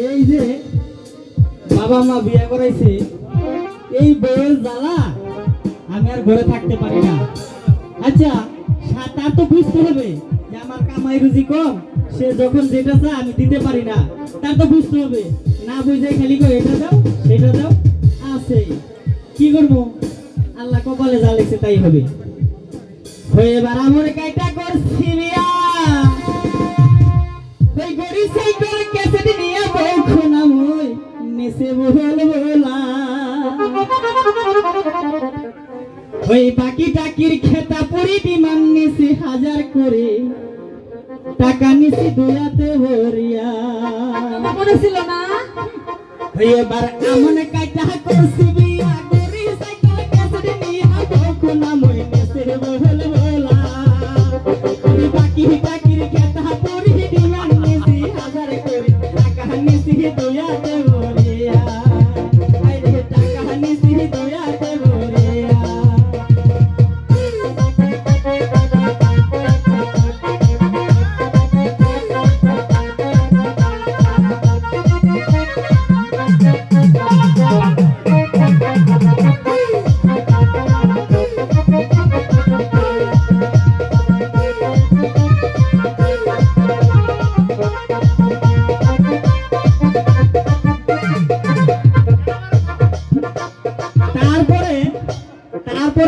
এই যে বাবা মা বিয়ে করাইছে এই বউয়ের জ্বালা আমি আর ঘরে থাকতে পারি না। আচ্ছা সা- তার তো বুঝতে হবে যে আমার কামাই রুজি কম, সে যখন যেটা চায় আমি দিতে পারি না। তার তো বুঝতে হবে। না বুঝে খালি কো এটা দাও, সেটা দাও। আছে। কি করব? আল্লাহ কপালে যা লিখছে তাই হবে। হয়ে এবার আমার কাইটা করছি বিয়া ওই সেই করে ক্যাসেট নিয়ে বউ খোনা মই নেসে বহল বলা ওই বাকি টাকির খেতা পরি ডিমান্ড নিছি হাজার করে। টাকা নিছি দুয়াতে ভরিয়া। মনে ছিল না? এবার আমন কাইটা করছি বিয়া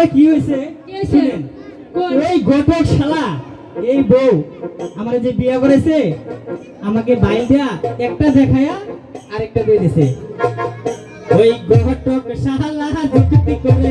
তারপরে কি হয়েছে? ওই ঘটক শালা এই বউ আমার যে বিয়ে করেছে আমাকে বাইল দেয়া একটা দেখায়া আরেকটা দিয়ে দিছে। ওই ঘটক শালা যুক্তি করে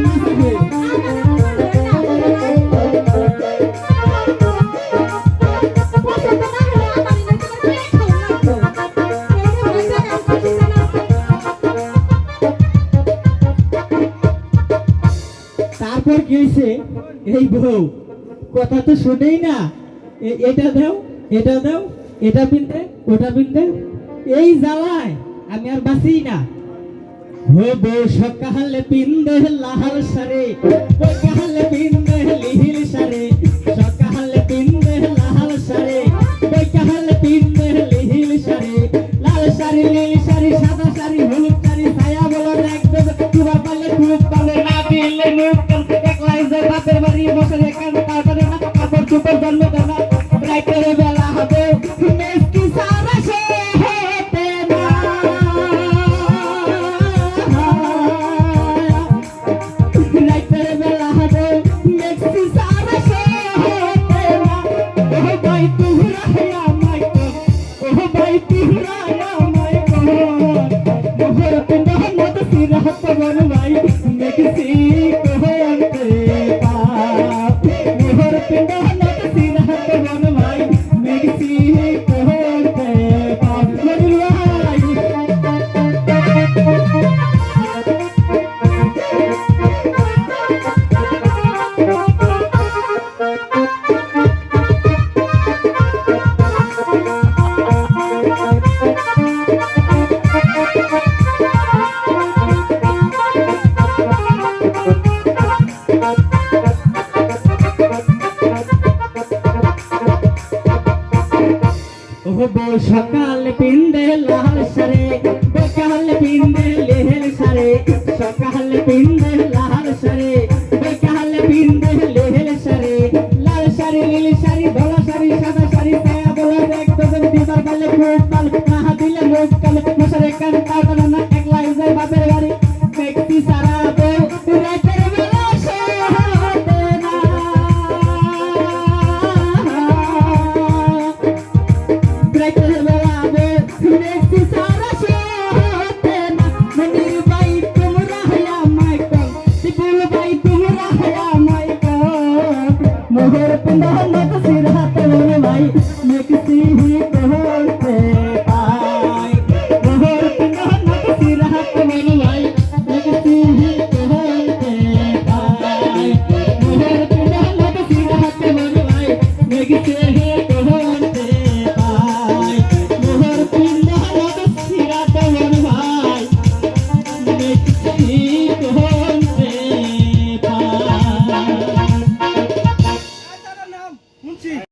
তারপর কি হয়েছে এই বউ। কথা তো শোনেই না। এটা দাও এটা দাও, এটা পিনতে, ওটা পিনতে। এই জ্বালায়, আমি আর বাঁচি না। হো বউ, সকালে পিন্দে লাহাল সারে সকালে পিন্দে সকাল পিন্দে লাল সারে সকাল পিন্দে লেহেল সারে সকাল পিন্দে লাল